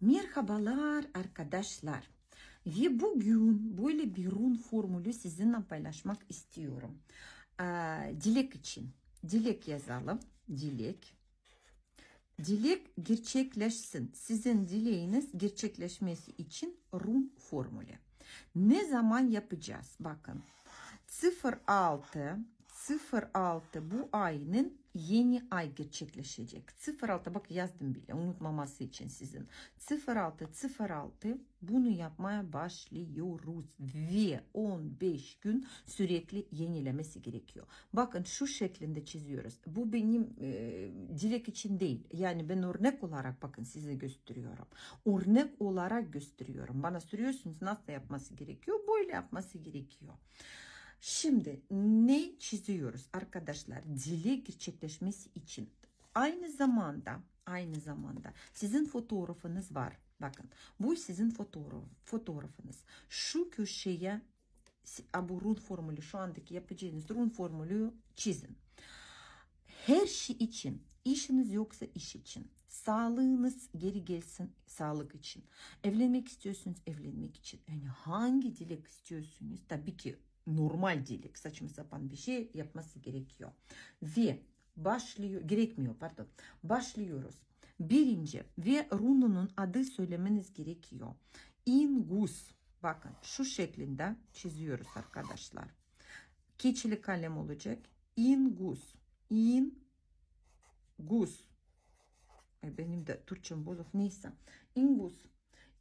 Merhabalar arkadaşlar. Ve bugün böyle bir run formülü sizinle paylaşmak istiyorum. Ee, dilek için. Dilek yazalım. Dilek. Dilek gerçekleşsin. Sizin dileğiniz gerçekleşmesi için run formülü. Ne zaman yapacağız? Bakın. 06 06 bu ayının yeni ay gerçekleşecek. 06 bak yazdım bile unutmaması için sizin. 06 06 bunu yapmaya başlıyoruz ve 15 gün sürekli yenilemesi gerekiyor. Bakın şu şeklinde çiziyoruz. Bu benim e, dilek için değil. Yani ben örnek olarak bakın size gösteriyorum. Örnek olarak gösteriyorum. Bana soruyorsunuz nasıl yapması gerekiyor? Böyle yapması gerekiyor. Şimdi ne çiziyoruz arkadaşlar? Dilek gerçekleşmesi için aynı zamanda aynı zamanda sizin fotoğrafınız var. Bakın bu sizin fotoğraf, fotoğrafınız. Şu köşeye bu run formülü şu andaki yapacağınız run formülü çizin. Her şey için işiniz yoksa iş için sağlığınız geri gelsin sağlık için evlenmek istiyorsunuz evlenmek için yani hangi dilek istiyorsunuz tabii ki normal dilek saçma sapan bir şey yapması gerekiyor. Ve başlıyor gerekmiyor pardon. Başlıyoruz. Birinci ve rununun adı söylemeniz gerekiyor. Ingus. Bakın şu şeklinde çiziyoruz arkadaşlar. Keçili kalem olacak. Ingus. Ingus. E benim de Türkçem bozuk neyse. Ingus.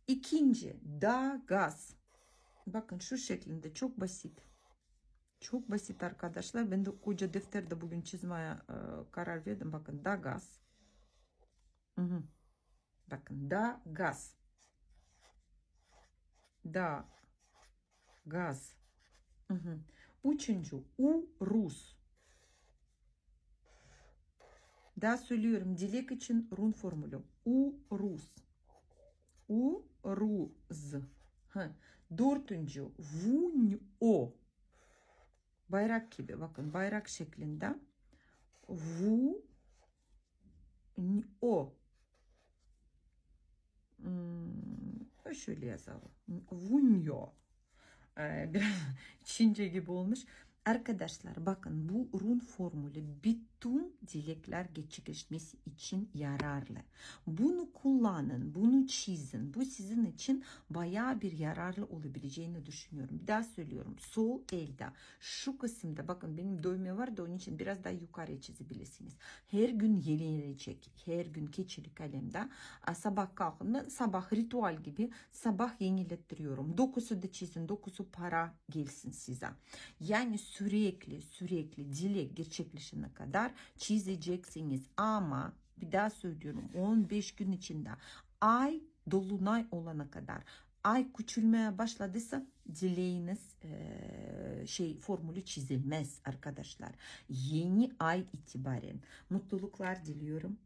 İkinci da gaz. Bakın şu şeklinde çok basit. Çok basit arkadaşlar. Ben de koca defterde bugün çizmeye e, karar verdim. Bakın da gaz. Hı hı. Bakın da gaz. Da gaz. Hı hı. Üçüncü u Rus. Daha söylüyorum dilek için run formülü. U Rus. U Ruz. Dördüncü Vunyo. Bayrak gibi bakın bayrak şeklinde. Vu o. Hmm, şöyle yazalım. Vunyo. Ee, Çince gibi olmuş. Arkadaşlar bakın bu run formülü bütün dilekler gerçekleşmesi için yararlı. Bunu kullanın, bunu çizin. Bu sizin için bayağı bir yararlı olabileceğini düşünüyorum. Bir daha söylüyorum. Sol elde şu kısımda bakın benim dövme var da onun için biraz daha yukarı çizebilirsiniz. Her gün yenilecek. Her gün keçili kalemde sabah kalkında sabah ritüel gibi sabah yenilettiriyorum. Dokusu da çizin. Dokusu para gelsin size. Yani sürekli sürekli dilek gerçekleşene kadar çizeceksiniz ama bir daha söylüyorum 15 gün içinde ay dolunay olana kadar ay küçülmeye başladıysa dileğiniz e, şey formülü çizilmez arkadaşlar. Yeni ay itibaren mutluluklar diliyorum.